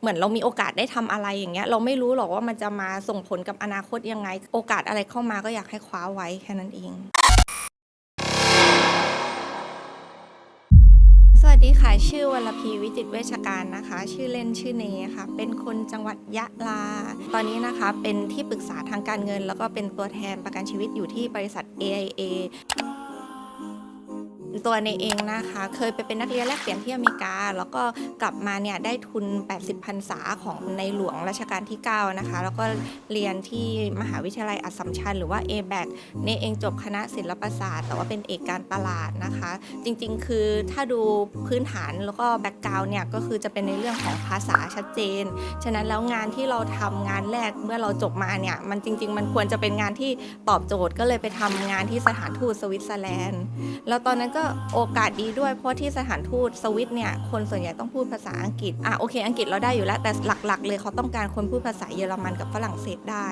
เหมือนเรามีโอกาสได้ทำอะไรอย่างเงี้ย เราไม่รู้หรอกว่ามันจะมาส่งผลกับอนาคตยังไง โอกาสอะไรเข้ามาก็อยากให้คว้าไว้แค่นั้นเอง สวัสดีค่ะ ชื่อวรพีวิจิตเวชการนะคะ ชื่อเล่นชื่อเนค่ะ เป็นคนจังหวัดยะลา ตอนนี้นะคะเป็นที่ปรึกษาทางการเงิน แล้วก็เป็นตัวแทนประกันชีวิตอยู่ที่บริษัท AIA ตัวในเองนะคะ เคยไปเป็นนักเรียนแลกเปลี่ยนที่อเมริกา แล้วก็กลับมาเนี่ยได้ทุน 80พรรษาของในหลวงรัชกาลที่ 9 นะคะ แล้วก็เรียนที่มหาวิทยาลัยอัสสัมชัญหรือว่า a b a c ในเองจบคณะศิลปศาสตร์ แต่ว่าเป็นเอกการตลาดนะคะ จริงๆ คือถ้าดูพื้นฐานแล้วก็แบ็กกราวเนี่ยก็คือจะเป็นในเรื่องของภาษาชัดเจน ฉะนั้นแล้วงานที่เราทำงานแรกเมื่อเราจบมาเนี่ยมันจริง ๆ มันควรจะเป็นงานที่ตอบโจทย์ก็เลยไปทำงานที่สถานทูตสวิตเซอร์แลนด์ แล้วตอนนั้นก็โอกาสดีด้วยเพราะที่สถานทูตสวิตเนี่ยคนส่วนใหญ่ต้องพูดภาษาอังกฤษอะโอเค อังกฤษเราได้อยู่แล้ว แต่หลักๆ เลยเขาต้องการคนพูดภาษาเยอรมันกับฝรั่งเศสได้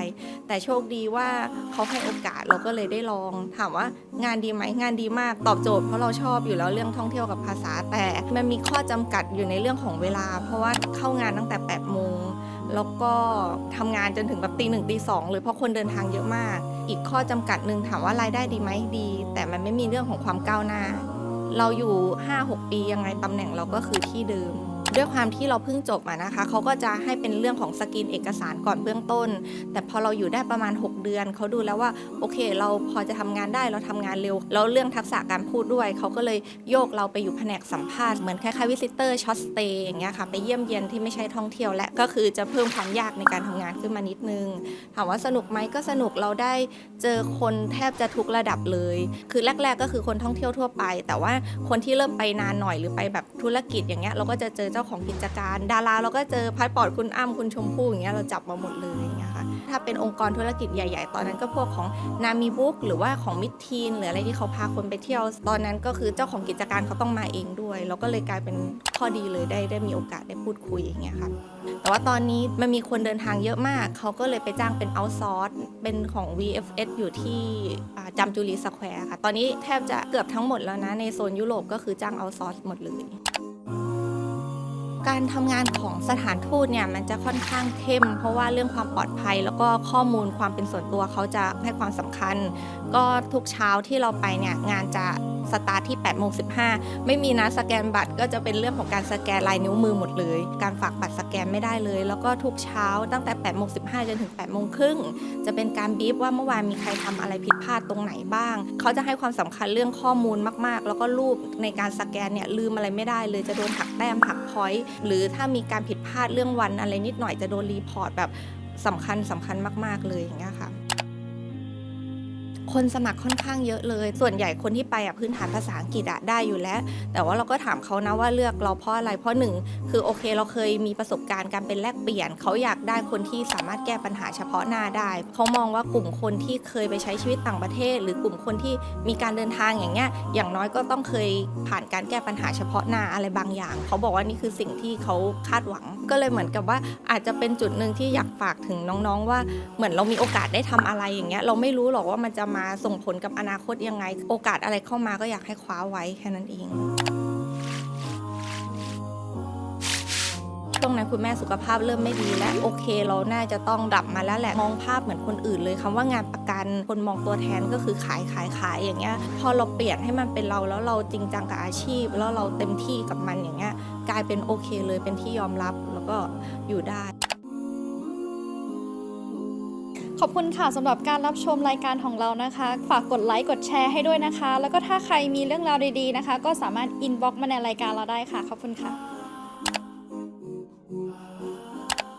แต่โชคดีว่าเขาให้โอกาสเราก็เลยได้ลองถามว่างานดีไหมงานดีมากตอบโจทย์เพราะเราชอบอยู่แล้วเรื่องท่องเที่ยวกับภาษาแต่มันมีข้อจำกัดอยู่ในเรื่องของเวลา เพราะว่าเข้างานตั้งแต่8โมงแล้วก็ทำงานจนถึงแบบตีหนึ่งตีสองเลยเพราะคนเดินทางเยอะมาก อีกข้อจำกัดหนึ่งถามว่ารายได้ดีไหมดี แต่มันไม่มีเรื่องของความก้าวหน้า เราอยู่ 5-6 ปียังไงตำแหน่งเราก็คือที่เดิม ด้วยความที่เราเพิ่งจบอะนะคะเขาก็จะให้เป็นเรื่องของสกรีนเอกสารก่อนเบื้องต้น แต่พอเราอยู่ได้ประมาณ 6 เดือนเขาดูแล้วว่าโอเค เราพอจะทำงานได้เราทำงานเร็ว แล้วเรื่องทักษะการพูดด้วยเขาก็เลยโยกเราไปอยู่แผนกสัมภาษณ์เหมือนคล้ายๆวิสิเตอร์ช็อตสเตย์อย่างเงี้ยค่ะไปเยี่ยมเยียนที่ไม่ใช่ท่องเที่ยวและก็คือจะเพิ่มความยากในการทำงานขึ้นมานิดนึงถามว่าสนุกไหมก็สนุกเราได้เจอคนแทบจะทุกระดับเลย คือแรก ๆ ก็คือคนท่องเที่ยวทั่วไป แต่ว่าคนที่เริ่มไปนานหน่อยหรือไปแบบธุรกิจอย่างเงี้ยเราก็จะเจอเจ้าของกิจการ ดาราเราก็เจอพาสปอร์ตคุณอ้ำคุณชมพู่อย่างเงี้ยเราจับมาหมดเลยอย่างเงี้ยค่ะถ้าเป็นองค์กรธุรกิจใหญ่ ๆ ตอนนั้นก็พวกของนามีบุ๊กหรือว่าของมิดทีนหรืออะไรที่เขาพาคนไปเที่ยว ตอนนั้นก็คือเจ้าของกิจการเขาต้องมาเองด้วยแล้วก็เลยกลายเป็นข้อดีเลยได้ได้มีโอกาสได้พูดคุยอย่างเงี้ยค่ะแต่ว่าตอนนี้มันมีคนเดินทางเยอะมาก เขาก็เลยไปจ้างเป็นเอาซอร์สเป็นของ VFS อยู่ที่อ่าจำจูรีสแควร์ค่ะ ตอนนี้แทบจะเกือบทั้งหมดแล้วนะ ในโซนยุโรปก็คือจ้างเอาซอร์สหมดเลย การทำงานของสถานทูตเนี่ยมันจะค่อนข้างเข้ม เพราะว่าเรื่องความปลอดภัย แล้วก็ข้อมูลความเป็นส่วนตัวเขาจะให้ความสำคัญ ก็ทุกเช้าที่เราไปเนี่ยงานจะ สตาร์ทที่8โมง15 ไม่มีนะสแกนบัตรก็จะเป็นเรื่องของการสแกนลายนิ้วมือหมดเลย การฝากบัตรสแกนไม่ได้เลย แล้วก็ทุกเช้าตั้งแต่8โมง15 จนถึง8โมงครึ่งจะเป็นการบีบว่าเมื่อวานมีใครทำอะไรผิดพลาดตรงไหนบ้าง เขาจะให้ความสำคัญเรื่องข้อมูลมาก ๆ แล้วก็รูปในการสแกนเนี่ยลืมอะไรไม่ได้เลยจะโดนหักแต้มหักพอยต์หรือถ้ามีการผิดพลาดเรื่องวันอะไรนิดหน่อยจะโดนรีพอร์ตแบบสำคัญสำคัญมาก ๆ เลยอย่างเงี้ยค่ะ คนสมัครค่อนข้างเยอะเลย ส่วนใหญ่คนที่ไปอะพื้นฐานภาษาอังกฤษอะได้อยู่แล้ว แต่ว่าเราก็ถามเขานะว่าเลือกเราเพราะอะไร เพราะหนึ่งคือโอเคเราเคยมีประสบการณ์การเป็นแลกเปลี่ยน เขาอยากได้คนที่สามารถแก้ปัญหาเฉพาะหน้าได้ เขามองว่ากลุ่มคนที่เคยไปใช้ชีวิตต่างประเทศ หรือกลุ่มคนที่มีการเดินทางอย่างเงี้ย อย่างน้อยก็ต้องเคยผ่านการแก้ปัญหาเฉพาะหน้าอะไรบางอย่าง เขาบอกว่านี่คือสิ่งที่เขาคาดหวัง ก็เลยเหมือนกับว่าอาจจะเป็นจุดหนึ่งที่อยากฝากถึงน้องๆ ว่าเหมือนเรามีโอกาสได้ทำอะไรอย่างเงี้ยเราไม่รู้หรอกว่ามันจะมาส่งผลกับอนาคตยังไง โอกาสอะไรเข้ามาก็อยากให้คว้าไว้แค่นั้นเองช่วงนั้นคุณแม่สุขภาพเริ่มไม่ดีและโอเคเราน่าจะต้องดับมาแล้วแหละมองภาพเหมือนคนอื่นเลยคำว่างานประกันคนมองตัวแทนก็คือขายขายขายอย่างเงี้ย พอเราเปลี่ยนให้มันเป็นเราแล้วเราจริงจังกับอาชีพ แล้วเราเต็มที่กับมันอย่างเงี้ยกลายเป็นโอเคเลยเป็นที่ยอมรับแล้วก็อยู่ได้ ขอบคุณค่ะสำหรับการรับชมรายการของเรานะคะ ฝากกดไลค์กดแชร์ให้ด้วยนะคะ แล้วก็ถ้าใครมีเรื่องราวดีๆนะคะ ก็สามารถอินบ็อกมาในรายการเราได้ค่ะ ขอบคุณค่ะ